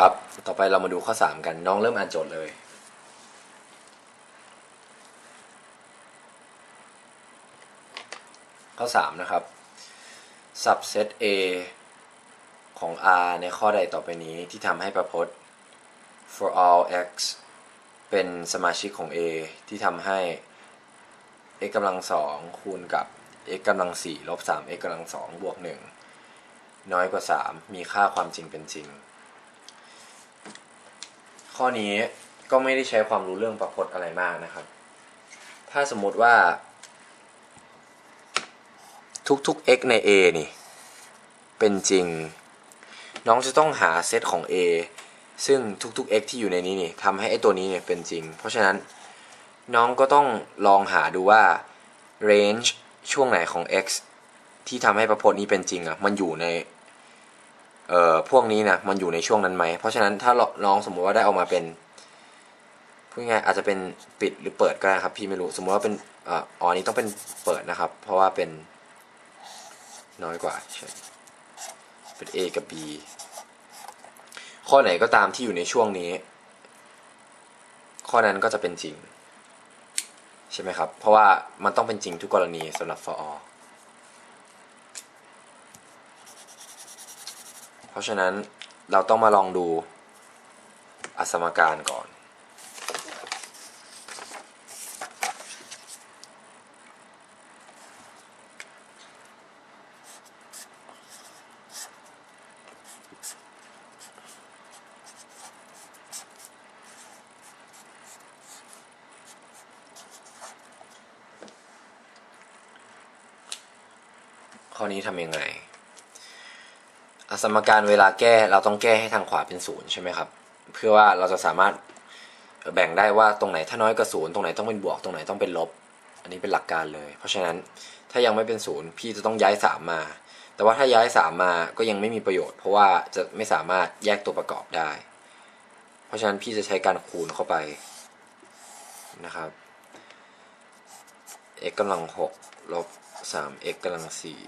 ครับ ต่อไปเรามาดูข้อ 3 กัน น้องเริ่มอ่านโจทย์เลย ข้อ 3 นะครับ subset A ของ R ในข้อใดต่อไปนี้ที่ทำให้ประพจน์ for all x เป็นสมาชิกของ A ที่ทำให้ x กำลังสองคูณกับ x กำลังสี่ลบสาม x กำลังสองบวกหนึ่งน้อยกว่า 3 มีค่าความจริงเป็นจริง ข้อนี้ก็ไม่ได้ใช้ความรู้เรื่องประพจน์อะไรมากนะครับ ถ้าสมมติว่า ทุกๆ x ใน A นี่ เป็นจริง น้องจะต้องหาเซตของ A ซึ่งทุกๆ x ที่อยู่ในนี้นี่ทำให้ไอ้ตัวนี้เนี่ยเป็นจริง เพราะฉะนั้นน้องก็ต้องลองหาดูว่า range ช่วงไหนของ x ที่ทำให้ประพจน์นี้เป็นจริงอะ มันอยู่ใน เอ่อพวกนี้นะมันอยู่ในช่วงนั้นไหม เพราะฉะนั้นถ้าน้องสมมุติว่าได้ออกมาเป็นพูดง่ายอาจจะเป็นปิดหรือเปิดก็ได้ครับ พี่ไม่รู้สมมติว่าเป็นอ่าอ๋ออันนี้ต้องเป็นเปิดนะครับ เพราะว่าเป็นน้อยกว่าใช่เป็น A กับ B ข้อไหนก็ตามที่อยู่ในช่วงนี้ ข้อนั้นก็จะเป็นจริง ใช่ไหมครับ เพราะว่ามันต้องเป็นจริงทุกกรณีสำหรับ for all เพราะฉะนั้นเราต้องมาลองดูอสมการก่อน ข้อนี้ทำยังไง สมการเวลาแก้เราต้องแก้ให้ทางขวาเป็นศูนย์ใช่ไหมครับ เพื่อว่าเราจะสามารถแบ่งได้ว่าตรงไหนถ้าน้อยกว่าศูนย์ตรงไหนต้องเป็นบวกตรงไหนต้องเป็นลบ อันนี้เป็นหลักการเลย เพราะฉะนั้นถ้ายังไม่เป็นศูนย์พี่จะต้องย้ายสามมา แต่ว่าถ้าย้ายสามมาก็ยังไม่มีประโยชน์ เพราะว่าจะไม่สามารถแยกตัวประกอบได้ เพราะฉะนั้นพี่จะใช้การคูณเข้าไปนะครับ x กำลังหกลบสาม x กำลังสี่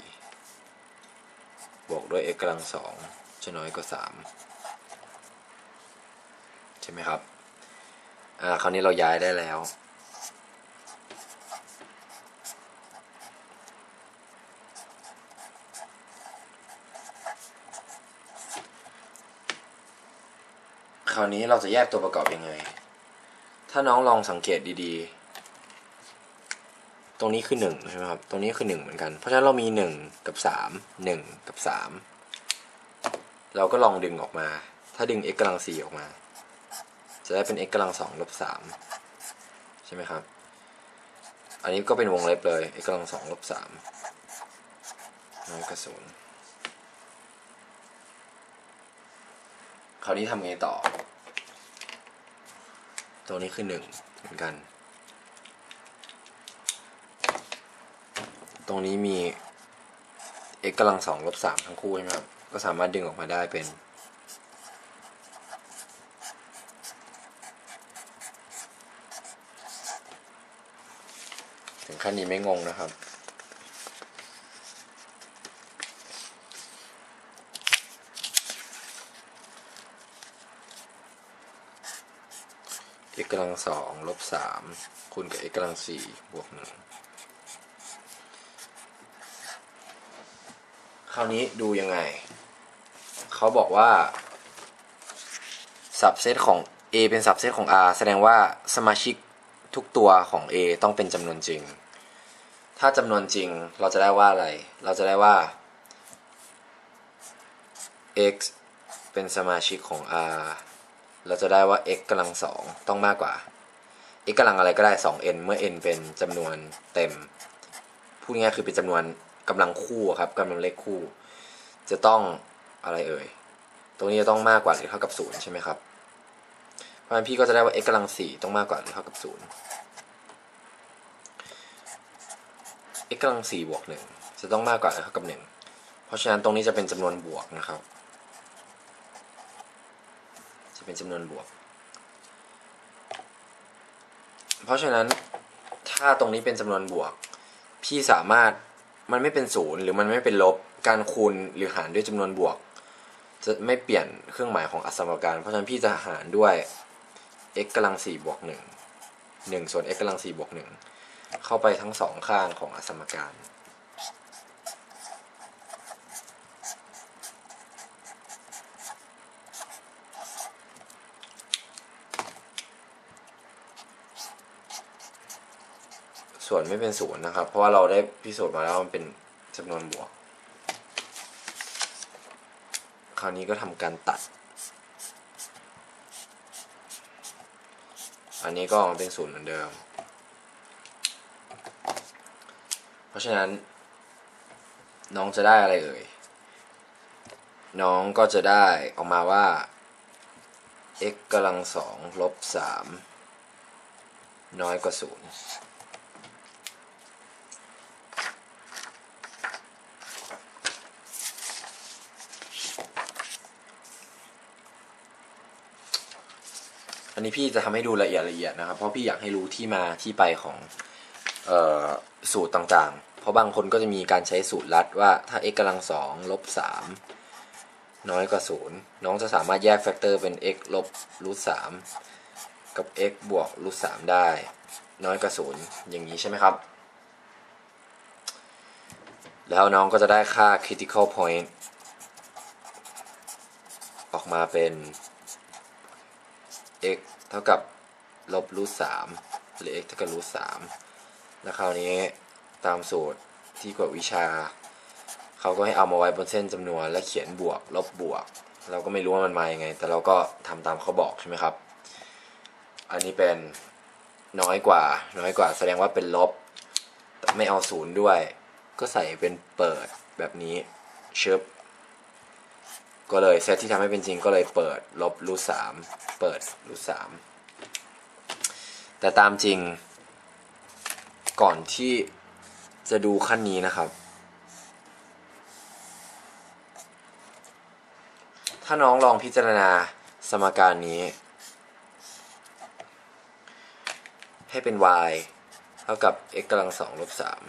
บวกด้วย x กำลังสองจะน้อยกว่าสามใช่ไหมครับ อ่า คราวนี้เราย้ายได้แล้ว คราวนี้เราจะแยกตัวประกอบยังไง ถ้าน้องลองสังเกตดีๆ ตรงนี้คือหนึ่งใช่ไหมครับ ตรงนี้คือหนึ่งเหมือนกัน เพราะฉะนั้นเรามีหนึ่งกับสามหนึ่งกับสามเราก็ลองดึงออกมา ถ้าดึง x กำลังสี่ออกมา จะได้เป็น x กำลังสองลบสามใช่ไหมครับ อันนี้ก็เป็นวงเล็บเลย x กำลังสองลบสามน้อยกว่าศูนย์คราวนี้ทำไงต่อ ตัวนี้คือหนึ่งเหมือนกัน ตรงนี้มี x กำลังสองลบสามทั้งคู่ใช่ไหมครับ ก็สามารถดึงออกมาได้เป็น ถึงขั้นนี้ไม่งงนะครับ x กำลังสองลบสามคูณกับ x กำลังสี่บวกหนึ่ง คราวนี้ดูยังไง เขาบอกว่าสับเซตของ A เป็นสับเซตของ R แสดงว่าสมาชิกทุกตัวของ A ต้องเป็นจำนวนจริง ถ้าจำนวนจริงเราจะได้ว่าอะไร เราจะได้ว่า x เป็นสมาชิกของ R เราจะได้ว่า x กำลังสองต้องมากกว่า x กำลังอะไรก็ได้ 2n เมื่อ n เป็นจำนวนเต็ม พูดง่ายคือเป็นจำนวน กำลังคู่ครับกำลังเลขคู่ จะต้องอะไรเอ่ย ตรงนี้จะต้องมากกว่าหรือเท่ากับศูนย์ใช่ไหมครับ เพราะฉะนั้นพี่ก็จะได้ว่า x กำลังสี่ต้องมากกว่าหรือเท่ากับศูนย์ x กำลังสี่บวกหนึ่งจะต้องมากกว่าหรือเท่ากับหนึ่งเพราะฉะนั้นตรงนี้จะเป็นจำนวนบวกนะครับ จะเป็นจำนวนบวก เพราะฉะนั้นถ้าตรงนี้เป็นจำนวนบวก พี่สามารถ มันไม่เป็นศูนย์หรือมันไม่เป็นลบการคูณหรือหารด้วยจำนวนบวก จะไม่เปลี่ยนเครื่องหมายของอสมการ เพราะฉะนั้นพี่จะหารด้วย x กำลัง4บวก1 1ส่วน x กำลัง4บวก1เข้าไปทั้งสองข้างของอสมการ ส่วนไม่เป็นศูนย์นะครับ เพราะว่าเราได้พิสูจน์มาแล้วมันเป็นจำนวนบวก คราวนี้ก็ทำการตัด อันนี้ก็เป็นศูนย์เหมือนเดิม เพราะฉะนั้น น้องจะได้อะไรเอ่ย น้องก็จะได้ออกมาว่า x กำลังสองลบสามน้อยกว่าศูนย์ นนี้พี่จะทำให้ดูละเอียดละเอียดนะครับ เพราะพี่อยากให้รู้ที่มาที่ไปของออสูตรต่างๆ เพราะบางคนก็จะมีการใช้สูตรลัดว่าถ้า x กำลังสองลบสามน้อยกว่าศูนย์น้องจะสามารถแยกแฟกเตอร์เป็น x ลบรูทสามกับ x บวกรูทสามได้ น้อยกว่าศูนย์อย่างนี้ใช่ไหมครับ แล้วน้องก็จะได้ค่า critical point ออกมาเป็น x เท่ากับลบรูทสามหรือ x เท่ากับรูทสามแล้วคราวนี้ตามสูตรที่กวดวิชา เขาก็ให้เอามาไว้บนเส้นจำนวน และเขียนบวก ลบบวก เราก็ไม่รู้ว่ามันมายังไง แต่เราก็ทำตามเขาบอกใช่ไหมครับ อันนี้เป็นน้อยกว่า น้อยกว่าแสดงว่าเป็นลบ ไม่เอาศูนย์ด้วย ก็ใส่เป็นเปิดแบบนี้เชึบ ก็เลยเซตที่ทำให้เป็นจริงก็เลยเปิดลบรูทสามเปิดรูทสามแต่ตามจริงก่อนที่จะดูขั้นนี้นะครับ ถ้าน้องลองพิจารณาสมการนี้ ให้เป็น y เท่ากับ x กำลังสองลบสาม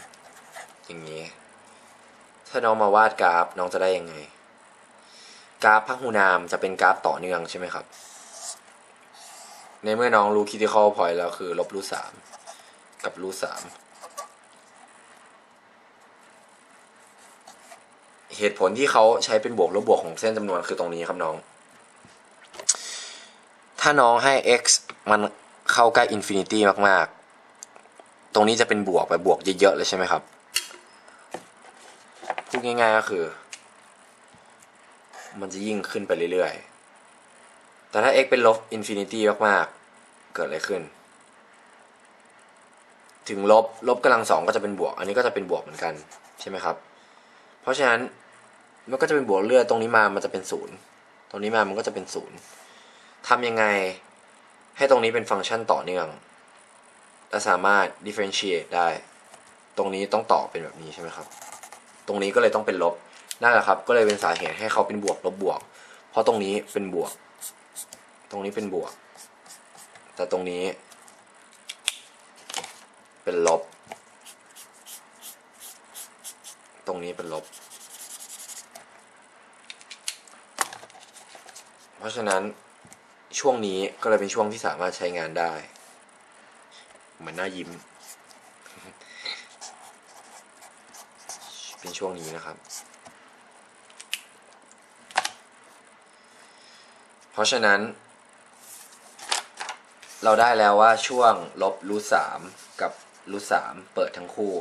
อย่างนี้ ถ้าน้องมาวาดกราฟน้องจะได้ยังไง กราฟพหูนามจะเป็นกราฟต่อเนื่องใช่ไหมครับ ในเมื่อน้องรู้ critical point แล้วคือลบรูทสามกับรูทสามเหตุผลที่เขาใช้เป็นบวกลบบวกของเส้นจำนวนคือตรงนี้ครับน้อง ถ้าน้องให้ x มันเข้าใกล้อินฟินิตี้มาก ๆ ตรงนี้จะเป็นบวกไปบวกเยอะ ๆ เลยใช่ไหมครับ พูดง่าย ๆ ก็คือ มันจะยิ่งขึ้นไปเรื่อยๆ แต่ถ้า x เป็นลบอินฟินิตี้มากๆ เกิดอะไรขึ้น ถึงลบลบกำลังสองก็จะเป็นบวก อันนี้ก็จะเป็นบวกเหมือนกันใช่ไหมครับ เพราะฉะนั้นมันก็จะเป็นบวกเรื่อยตรงนี้มามันจะเป็นศูนย์ตรงนี้มามันก็จะเป็นศูนย์ทำยังไงให้ตรงนี้เป็นฟังก์ชันต่อเนื่อง และสามารถ differentiate ได้ ตรงนี้ต้องต่อเป็นแบบนี้ใช่ไหมครับ ตรงนี้ก็เลยต้องเป็นลบ นั่นแหละครับ ก็เลยเป็นสาเหตุให้เขาเป็นบวกลบบวก เพราะตรงนี้เป็นบวก ตรงนี้เป็นบวก แต่ตรงนี้ เป็นลบ ตรงนี้เป็นลบ เพราะฉะนั้นช่วงนี้ก็เลยเป็นช่วงที่สามารถใช้งานได้ เหมือนหน้ายิ้ม เป็นช่วงนี้นะครับ เพราะฉะนั้น เราได้แล้วว่าช่วงลบรูทสามกับรูทสามเปิดทั้งคู่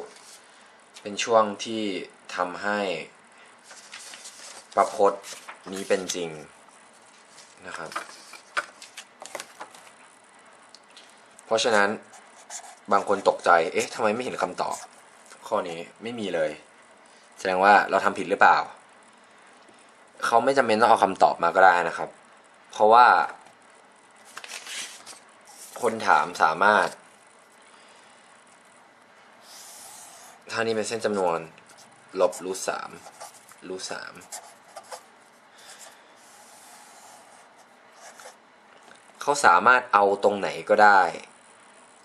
เป็นช่วงที่ทำให้ประพจน์นี้เป็นจริงนะครับ เพราะฉะนั้นบางคนตกใจ เอ๊ะทำไมไม่เห็นคำตอบ ข้อนี้ไม่มีเลย แสดงว่าเราทำผิดหรือเปล่า เขาไม่จำเป็นต้องเอาคำตอบมาก็ได้นะครับ เพราะว่า คนถามสามารถ ถ้านี่เป็นเส้นจำนวน ลบรูทสามรูทสามเขาสามารถเอาตรงไหนก็ได้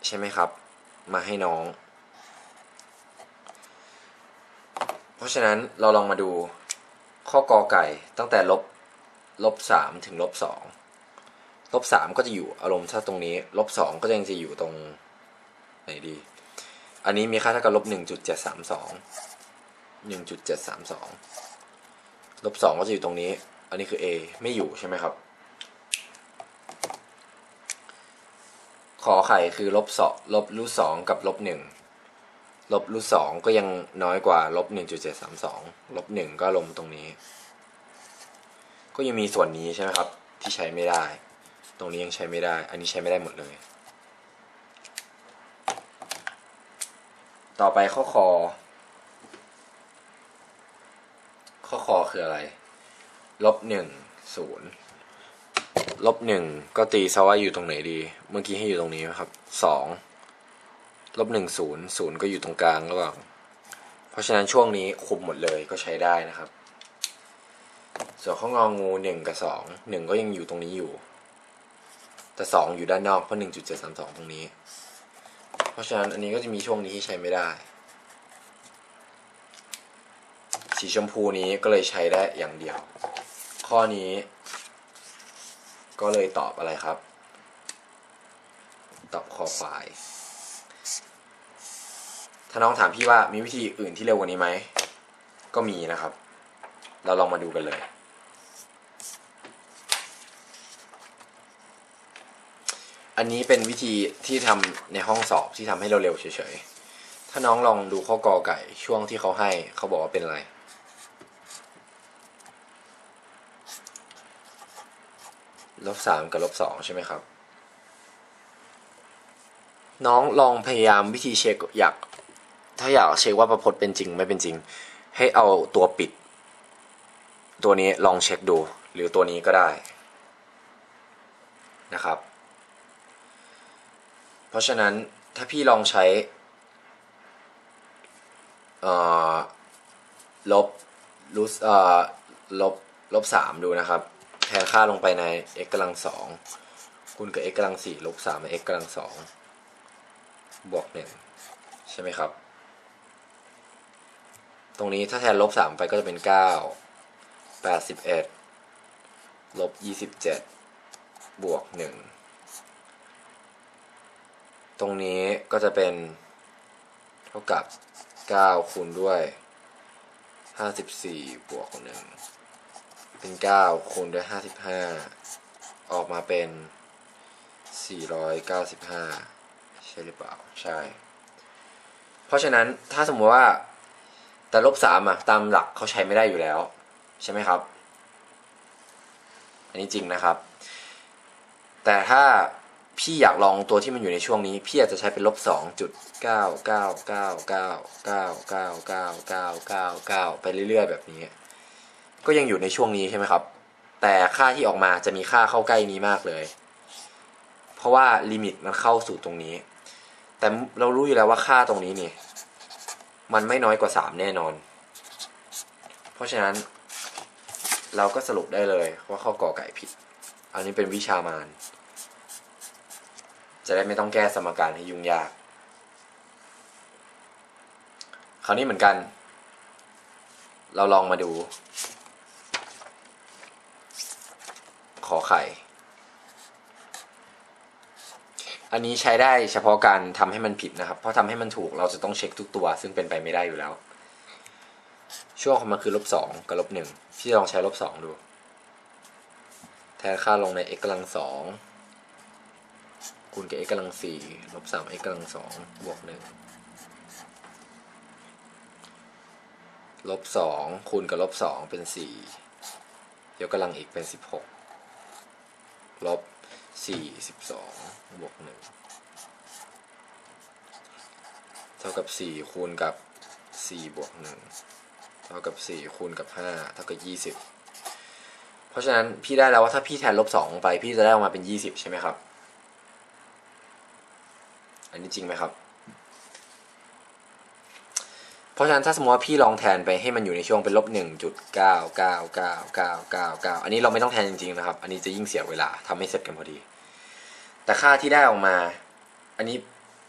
ใช่ไหมครับ มาให้น้อง เพราะฉะนั้นเราลองมาดูข้อกอไก่ตั้งแต่ลบ ลบสามถึงลบสองลบสามก็จะอยู่อารมณ์ถ้าตรงนี้ลบสองก็ยังจะอยู่ตรงไหนดี อันนี้มีค่าเท่ากับลบหนึ่งจุดเจ็ดสามสองหนึ่งจุดเจ็ดสามสองลบสองก็จะอยู่ตรงนี้ อันนี้คือ a ไม่อยู่ใช่ไหมครับ ขอไข่คือลบสองลบรูทสองกับลบหนึ่งลบรูทสองก็ยังน้อยกว่าลบหนึ่งจุดเจ็ดสามสองลบหนึ่งก็ลงตรงนี้ ก็ยังมีส่วนนี้ใช่ไหมครับ ที่ใช้ไม่ได้ ตรงนี้ยังใช้ไม่ได้ อันนี้ใช้ไม่ได้หมดเลย ต่อไปข้อคอ ข้อคอคืออะไร ลบหนึ่งศูนย์ลบหนึ่งก็ตีซะว่าอยู่ตรงไหนดี เมื่อกี้ให้อยู่ตรงนี้นะครับสองลบหนึ่งศูนย์ศูนย์ก็อยู่ตรงกลางระหว่างเพราะฉะนั้นช่วงนี้คุมหมดเลยก็ใช้ได้นะครับ ส่วนข้ององูหนึ่งกับสองหนึ่งก็ยังอยู่ตรงนี้อยู่ แต่สองอยู่ด้านนอกเพราะหนึ่งจุดเจ็ดสามสองตรงนี้ เพราะฉะนั้นอันนี้ก็จะมีช่วงนี้ที่ใช้ไม่ได้ สีชมพูนี้ก็เลยใช้ได้อย่างเดียว ข้อนี้ ก็เลยตอบอะไรครับ ตอบคอควายถ้าน้องถามพี่ว่ามีวิธีอื่นที่เร็วกว่านี้ไหม ก็มีนะครับ เราลองมาดูกันเลย อันนี้เป็นวิธีที่ทำในห้องสอบที่ทำให้เราเร็วเฉยๆ ถ้าน้องลองดูข้อกอไก่ช่วงที่เขาให้เขาบอกว่าเป็นอะไร ลบสามกับลบสองใช่ไหมครับ น้องลองพยายามวิธีเช็คอยาก ถ้าอยากเช็คว่าประพจน์เป็นจริงไม่เป็นจริง ให้เอาตัวปิด ตัวนี้ลองเช็คดู หรือตัวนี้ก็ได้นะครับ เพราะฉะนั้นถ้าพี่ลองใช้ลบรูทลบลบสามดูนะครับ แทนค่าลงไปใน x กำลังสองคูณกับ x กำลังสี่ลบสามใน x กำลังสองบวกหนึ่งใช่ไหมครับ ตรงนี้ถ้าแทนลบสามไปก็จะเป็นเก้าแปดสิบเอ็ดลบยี่สิบเจ็ดบวกหนึ่ง ตรงนี้ก็จะเป็น เท่ากับเก้าคูณด้วยห้าสิบสี่บวกหนึ่งเป็นเก้าคูณด้วยห้าสิบห้าออกมาเป็นสี่ร้อยเก้าสิบห้าใช่หรือเปล่า ใช่ เพราะฉะนั้นถ้าสมมติว่าแต่ลบสามอะตามหลักเขาใช้ไม่ได้อยู่แล้ว ใช่ไหมครับ อันนี้จริงนะครับ แต่ถ้า พี่อยากลองตัวที่มันอยู่ในช่วงนี้ พี่อาจจะใช้เป็นลบสองจุดเก้าเก้าเก้าเก้าเก้าเก้าเก้าเก้าเก้าเก้าไปเรื่อยๆ แบบนี้ ก็ยังอยู่ในช่วงนี้ใช่ไหมครับ แต่ค่าที่ออกมาจะมีค่าเข้าใกล้นี้มากเลย เพราะว่าลิมิตมันเข้าสู่ตรงนี้ แต่เรารู้อยู่แล้วว่าค่าตรงนี้นี่มันไม่น้อยกว่าสามแน่นอน เพราะฉะนั้น เราก็สรุปได้เลยว่าข้อกอไก่ผิด อันนี้เป็นวิชามาน จะได้ไม่ต้องแก้สมการให้ยุ่งยาก คราวนี้เหมือนกัน เราลองมาดู ขอไข่ อันนี้ใช้ได้เฉพาะการทำให้มันผิดนะครับ เพราะทำให้มันถูกเราจะต้องเช็คทุกตัว ซึ่งเป็นไปไม่ได้อยู่แล้ว ช่วงของมันคือลบสองกับลบหนึ่งพี่ลองใช้ลบสองดู แทนค่าลงใน x กำลังสอง คูณกับ x กำลังสี่ลบสาม x กำลังสองบวกหนึ่งลบสองคูณกับลบสองเป็นสี่ยกกำลังอีกเป็นสิบหกลบสี่สิบสองบวกหนึ่งเท่ากับสี่คูณกับสี่บวกหนึ่งเท่ากับสี่คูณกับห้าเท่ากับยี่สิบเพราะฉะนั้นพี่ได้แล้วว่าถ้าพี่แทนลบสองไป พี่จะได้ออกมาเป็นยี่สิบใช่ไหมครับ อันนี้จริงไหมครับ เพราะฉะนั้นถ้าสมมติว่าพี่ลองแทนไปให้มันอยู่ในช่วงเป็นลบหนึ่งจุดเก้าเก้าเก้าเก้าเก้าเก้าอันนี้เราไม่ต้องแทนจริงๆนะครับ อันนี้จะยิ่งเสียเวลาทำให้เสร็จกันพอดี แต่ค่าที่ได้ออกมา อันนี้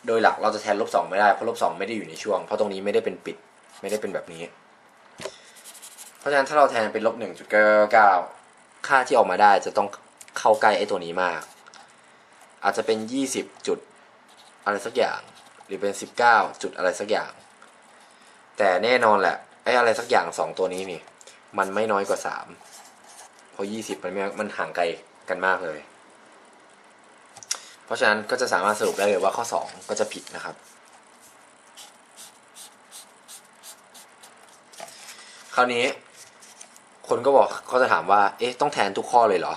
โดยหลักเราจะแทนลบสองไม่ได้เพราะลบสองไม่ได้อยู่ในช่วง เพราะตรงนี้ไม่ได้เป็นปิด ไม่ได้เป็นแบบนี้ เพราะฉะนั้นถ้าเราแทนเป็นลบหนึ่งจุดเก้าเก้าค่าที่ออกมาได้จะต้องเข้าใกล้ไอ้ตัวนี้มาก อาจจะเป็นยี่สิบจุด อะไรสักอย่าง หรือเป็นสิบเก้าจุดอะไรสักอย่าง แต่แน่นอนแหละไอ้อะไรสักอย่างสองตัวนี้นี่ มันไม่น้อยกว่าสามเพราะยี่สิบมันม่มันห่างไกลกันมากเลย เพราะฉะนั้นก็จะสามารถสรุปได้เลยว่าข้อสองก็จะผิดนะครับคราวนี้คนก็บอกเขาจะถามว่า เอ๊ะ ต้องแทนทุกข้อเลยเหรอ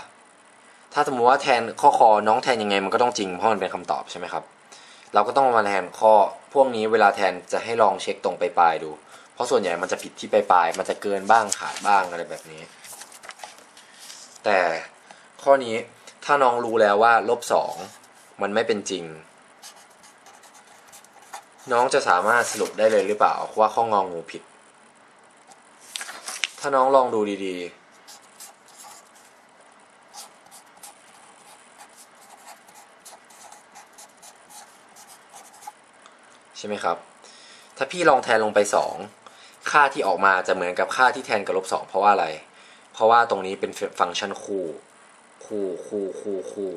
ถ้าสมมติว่าแทนข้อคอน้องแทนยังไงมันก็ต้องจริงเพราะมันเป็นคำตอบใช่ไหมครับ เราก็ต้องมาแทนข้อ พวกนี้เวลาแทนจะให้ลองเช็คตรงไปปลายๆดู เพราะส่วนใหญ่มันจะผิดที่ปลายๆมันจะเกินบ้างขาดบ้างอะไรแบบนี้ แต่ข้อนี้ถ้าน้องรู้แล้วว่าลบสองมันไม่เป็นจริง น้องจะสามารถสรุปได้เลยหรือเปล่าว่าข้ององูผิด ถ้าน้องลองดูดีๆ ช่ไหมครับ ถ้าพี่ลองแทนลงไปสองค่าที่ออกมาจะเหมือนกับค่าที่แทนกับลบสองเพราะว่าอะไร เพราะว่าตรงนี้เป็นฟังก์ชันคู่คู่คู่คู่คู่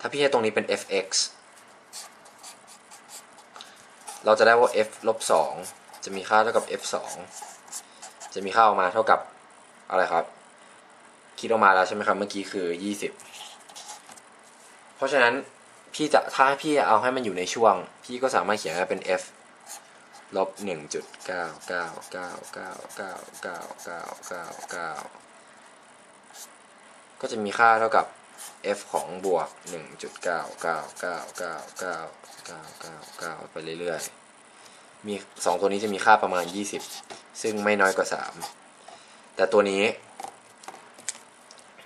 ถ้าพี่ให้ตรงนี้เป็น fx เราจะได้ว่า f ลบสองจะมีค่าเท่ากับ f สองจะมีค่าออกมาเท่ากับอะไรครับ คิดออกมาแล้วใช่ไหมครับ เมื่อกี้คือ 20 เพราะฉะนั้น พี่จะถ้าพี่เอาให้มันอยู่ในช่วง พี่ก็สามารถเขียนได้เป็น f ลบหนึ่งจุดเก้าเก้าเก้าเก้าเก้าเก้าเก้าเก้าเก้าก็จะมีค่าเท่ากับ f ของบวกหนึ่งจุดเก้าเก้าเก้าเก้าเก้าเก้าเก้าเก้าไปเรื่อยๆ มีสองตัวนี้จะมีค่าประมาณยี่สิบซึ่งไม่น้อยกว่าสามแต่ตัวนี้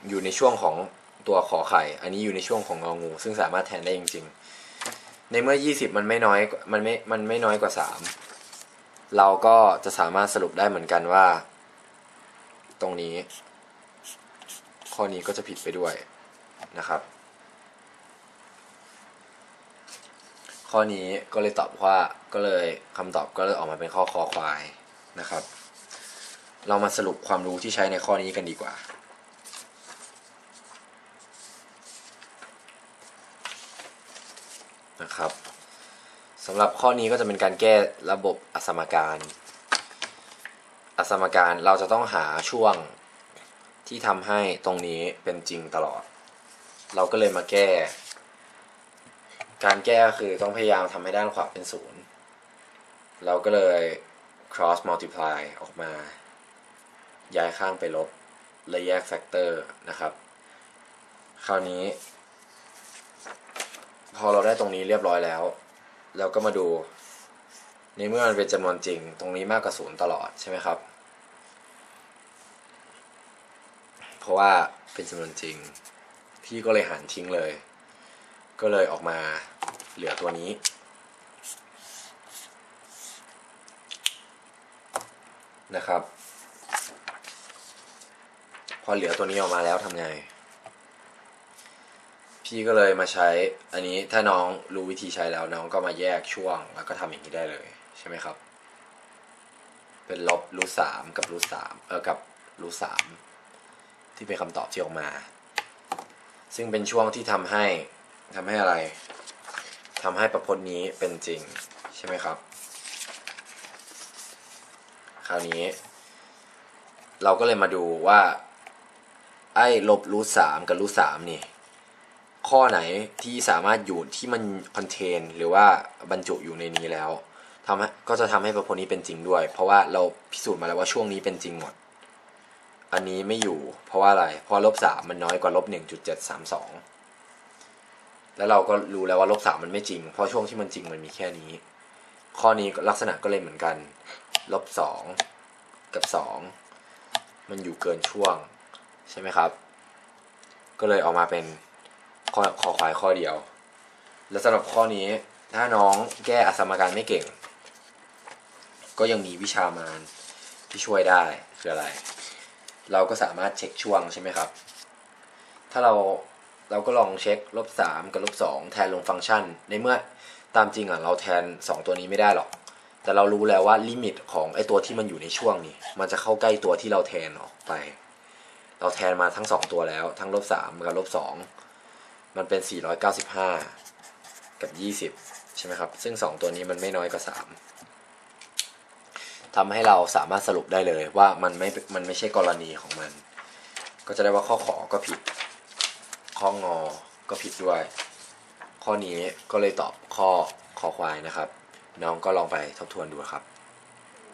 อยู่ในช่วงของ ตัวขอไข่ อันนี้อยู่ในช่วงของงองู ซึ่งสามารถแทนได้จริง ๆ ในเมื่อ 20 มันไม่น้อยมันไม่มันไม่น้อยกว่า 3 เราก็จะสามารถสรุปได้เหมือนกันว่า ตรงนี้ ข้อนี้ก็จะผิดไปด้วยนะครับ ข้อนี้ก็เลยตอบว่าก็เลยคำตอบก็เลยออกมาเป็นข้อคอควายนะครับ เรามาสรุปความรู้ที่ใช้ในข้อนี้กันดีกว่า นะครับสำหรับข้อนี้ก็จะเป็นการแก้ระบบอสมการ อสมการเราจะต้องหาช่วงที่ทำให้ตรงนี้เป็นจริงตลอด เราก็เลยมาแก้ การแก้ก็คือต้องพยายามทำให้ด้านขวาเป็นศูนย์เราก็เลย cross multiply ออกมา ย้ายข้างไปลบและแยกแฟกเตอร์นะครับ คราวนี้ พอเราได้ตรงนี้เรียบร้อยแล้ว เราก็มาดูในเมื่อมันเป็นจำนวนจริง ตรงนี้มากกว่าศูนย์ตลอดใช่ไหมครับ เพราะว่าเป็นจำนวนจริง พี่ก็เลยหันทิ้งเลย ก็เลยออกมาเหลือตัวนี้ นะครับ พอเหลือตัวนี้ออกมาแล้วทำไง พี่ก็เลยมาใช้อันนี้ถ้าน้องรู้วิธีใช้แล้วน้องก็มาแยกช่วงแล้วก็ทำอย่างนี้ได้เลยใช่ไหมครับ เป็นลบรูทสามกับรูทสามเออกับรูทสามที่เป็นคำตอบที่ออกมา ซึ่งเป็นช่วงที่ทำให้ทำให้อะไรทำให้ประพจน์นี้เป็นจริงใช่ไหมครับ คราวนี้ เราก็เลยมาดูว่า ไอ้ลบรูทสามกับรูทสามนี่ ข้อไหนที่สามารถอยู่ที่มันคอนเทนหรือว่าบรรจุอยู่ในนี้แล้วทำก็จะทำให้ประพจน์นี้เป็นจริงด้วย เพราะว่าเราพิสูจน์มาแล้วว่าช่วงนี้เป็นจริงหมด อันนี้ไม่อยู่ เพราะว่าอะไร เพราะลบสามมันน้อยกว่าลบหนึ่งจุดเจ็ดสามสองแล้วเราก็รู้แล้วว่าลบสามมันไม่จริง เพราะช่วงที่มันจริงมันมีแค่นี้ ข้อนี้ลักษณะก็เลยเหมือนกันลบสองกับสองมันอยู่เกินช่วง ใช่ไหมครับ ก็เลยออกมาเป็น ข้อขอควายข้อเดียว และสำหรับข้อนี้ถ้าน้องแก้อสมการไม่เก่ง ก็ยังมีวิชามานที่ช่วยได้คืออะไร เราก็สามารถเช็คช่วงใช่ไหมครับ ถ้าเราเราก็ลองเช็คลบสามกับลบสองแทนลงฟังก์ชัน ในเมื่อตามจริงอะเราแทน 2 ตัวนี้ไม่ได้หรอก แต่เรารู้แล้วว่าลิมิตของไอตัวที่มันอยู่ในช่วงนี้ มันจะเข้าใกล้ตัวที่เราแทนออกไป เราแทนมาทั้งสองตัวแล้ว ทั้งลบสามกับลบสอง มันเป็นสี่ร้อยเก้าสิบห้ากับยี่สิบใช่ไหมครับ ซึ่งสองตัวนี้มันไม่น้อยกว่าสามทำให้เราสามารถสรุปได้เลยว่ามันไม่ มันไม่ใช่กรณีของมัน ก็จะได้ว่าข้อขอก็ผิด ข้องอ ก็ผิดด้วย ข้อนี้ก็เลยตอบข้อคอควายนะครับ น้องก็ลองไปทบทวนดูครับ